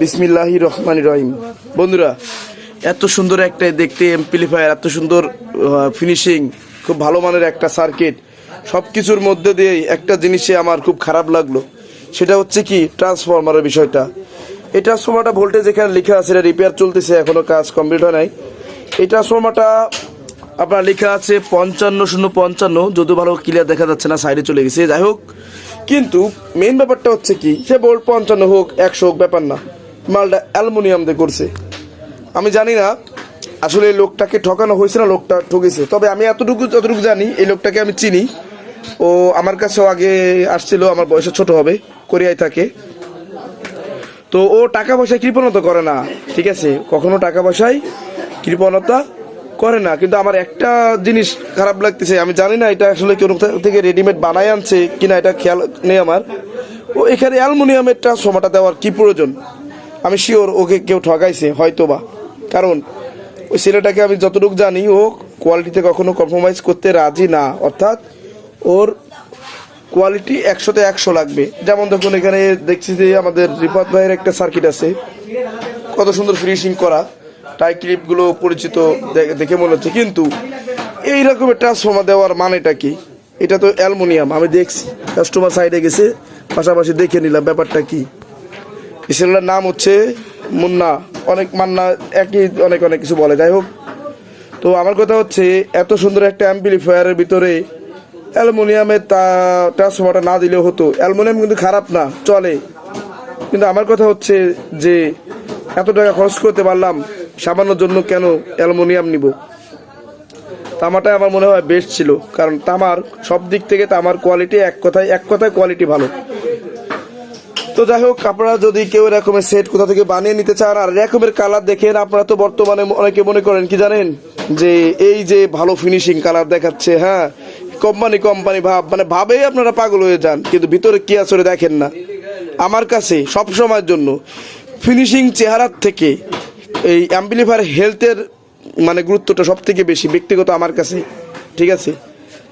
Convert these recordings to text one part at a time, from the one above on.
বিসমিল্লাহ রহমান রহিম। বন্ধুরা, এত সুন্দর একটা দেখতে এমপ্লিফায়ার এত সুন্দর ফিনিশিং খুব ভালো মানের একটা সার্কিট সব কিছুর মধ্যে দিয়ে একটা জিনিসে আমার খুব খারাপ লাগল। সেটা হচ্ছে কি ট্রান্সফরমারের বিষয়টা। এই ট্রান্সফরমারটা ভোল্টেজ এখানে লেখা আছে, এটা রিপেয়ার চলতেছে, এখনও কাজ কমপ্লিট হয় নাই। এই ট্রান্সফরমারটা আপনার লেখা আছে পঞ্চান্ন শূন্য পঞ্চান্ন, যদিও ভালো ক্লিয়ার দেখা যাচ্ছে না সাইডে চলে গেছে। যাই হোক কিন্তু মেইন ব্যাপারটা হচ্ছে কি, সে বোল্ট পঞ্চান্ন হোক, একশো হোক, ব্যাপার না। মালটা অ্যালুমিনিয়াম দিয়ে করছে। আমি জানি না, আসলে এই লোকটাকে ঠকানো হয়েছে না, লোকটা ঠকেছে। তবে আমি এতটুকু যতটুকু জানি, এই লোকটাকে আমি চিনি। ও আমার কাছেও আগে আসছিল, আমার বয়সে ছোট হবে, কোরিয়ায় থাকে। তো ও টাকা পয়সায় কৃপণতা করে না, ঠিক আছে? কখনো টাকা পয়সায় কৃপণতা করে না, কিন্তু আমার একটা জিনিস খারাপ লাগতেছে, আমি জানি না এটা আসলে কোনো থেকে রেডিমেড বানাই আনছে কিনা, এটা খেয়াল নেই আমার। ও এখানে অ্যালুমিনিয়ামের ট্রান্সফর্মারটা দেওয়ার কি প্রয়োজন? আমি শিওর ওকে কেউ ঠকাইছে হয়তো বা কারণ ওই ছেলেটাকে আমি যতটুকু জানি, ও কোয়ালিটিতে কখনো কম্প্রোমাইজ করতে রাজি না। অর্থাৎ ওর কোয়ালিটি একশোতে একশো লাগবে। যেমন দেখুন, এখানে দেখছি যে আমাদের রিপাত ভাইয়ের একটা সার্কিট আছে। কত সুন্দর ফিনিশিং করা। টাই ক্লিপগুলো পরিচিত দেখে মনে হচ্ছে। কিন্তু এই রকমের ট্রান্সফর্মার দেওয়ার মানেটা কি? এটা তো অ্যালুমিনিয়াম, আমি দেখছি। কাস্টমার সাইডে গেছে, পাশাপাশি দেখে নিলাম ব্যাপারটা কি? এই নাম হচ্ছে মুন্না। অনেক মান্না, একই অনেক অনেক কিছু বলে। যাই হোক, তো আমার কথা হচ্ছে, এত সুন্দর একটা অ্যাম্পলিফায়ারের ভিতরে অ্যালুমিনিয়ামের তা ট্রান্সফর্মারটা না দিলেও হতো। অ্যালুমিনিয়াম কিন্তু খারাপ না, চলে। কিন্তু আমার কথা হচ্ছে যে, এত টাকা খরচ করতে পারলাম সামান্যর জন্য কেন অ্যালুমিনিয়াম নিব? তামাটা আমার মনে হয় বেস্ট ছিল, কারণ তামার সব দিক থেকে তামার কোয়ালিটি এক কথায় এক কথায় কোয়ালিটি ভালো। তো যাই হোক, আপনারা যদি কেউ এরকমের সেট কোথা থেকে বানিয়ে নিতে চান, আর এরকমের কালার দেখেন, আপনারা তো বর্তমানে অনেকে মনে করেন, কি জানেন? যে এই যে ভালো ফিনিশিং কালার দেখাচ্ছে হ্যাঁ? কোম্পানি কোম্পানি ভাব মানে ভাবেই আপনারা পাগল হয়ে যান, কিন্তু ভিতরে কি আসলে দেখেন না। আমার কাছে সব সময়ের জন্য ফিনিশিং চেহারার থেকে এই অ্যাম্পলিফায়ার হেলথের মানে গুরুত্বটা সব থেকে বেশি, ব্যক্তিগত আমার কাছে, ঠিক আছে?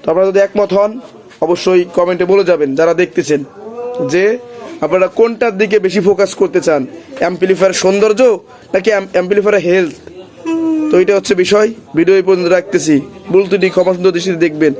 তো আপনারা যদি একমত হন, অবশ্যই কমেন্টে বলে যাবেন, যারা দেখতেছেন, যে আপনারা কোনটার দিকে বেশি ফোকাস করতে চান অ্যাম্পলিফায়ার সৌন্দর্য নাকি অ্যাম্পলিফায়ার হেলথ তো এটা হচ্ছে বিষয় ভিডিও পর্যন্ত রাখতেছি। ভুল ক্ষমা সুন্দর দৃষ্টিতে দেখবেন।